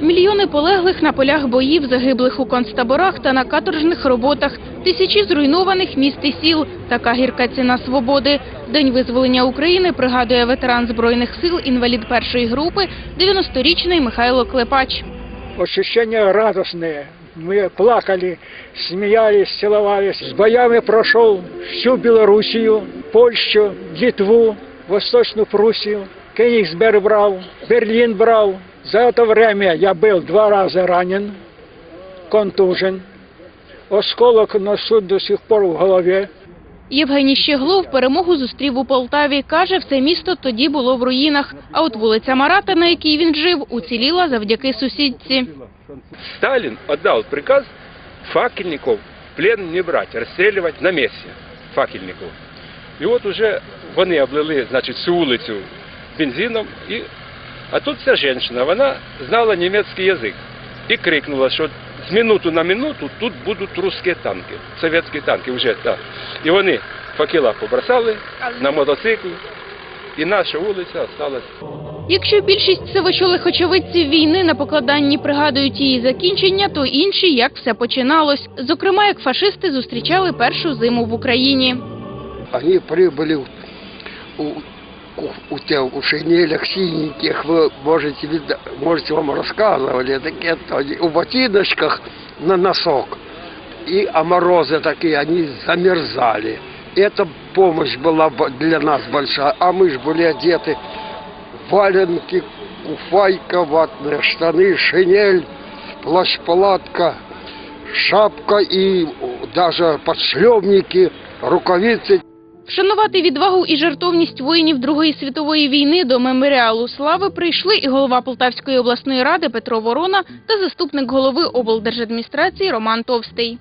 Мільйони полеглих на полях боїв, загиблих у концтаборах та на каторжних роботах, тисячі зруйнованих міст і сіл. Така гірка ціна свободи. День визволення України пригадує ветеран Збройних сил, інвалід першої групи, 90-річний Михайло Клепач. Ощущения радостные. Мы плакали, смеялись, целовались. С боями прошел всю Белоруссию, Польшу, Литву, Восточную Пруссию. Кенигсберг брал, Берлин брал. За это время я был два раза ранен, контужен. Осколок носу до сих пор в голове. Євгеній Щеглов перемогу зустрів у Полтаві. Каже, все місто тоді було в руїнах. А от вулиця Марата, на якій він жив, уціліла завдяки сусідці. Сталин отдал приказ факельников в плен не брать, расстреливать на месте факельников. І от уже вони облили, значить, цю вулицю бензином, і... а тут ця жінка, вона знала німецький язик і крикнула, що з минуту на минуту тут будуть русські танки, совєтські танки вже, так. І вони факела побросали на мотоцикл, і наша вулиця осталась Якщо більшість сивочолих очевидців війни на покладанні пригадують її закінчення, то інші як все починалось. Зокрема, як фашисти зустрічали першу зиму в Україні. Они прибыли у, у, у, те- у шинелях синеньких, вы можете, вида- можете вам рассказывали, такие, они в ботиночках на носок. И а морозы такие, они замерзали. Эта помощь была для нас большая, а мы же были одеты валенки, куфайка, ватные штаны, шинель, плащ-палатка, шапка и даже подшлемники, рукавицы Вшанувати відвагу і жертовність воїнів Другої світової війни до меморіалу слави прийшли і голова Полтавської обласної ради Петро Ворона та заступник голови облдержадміністрації Роман Товстий.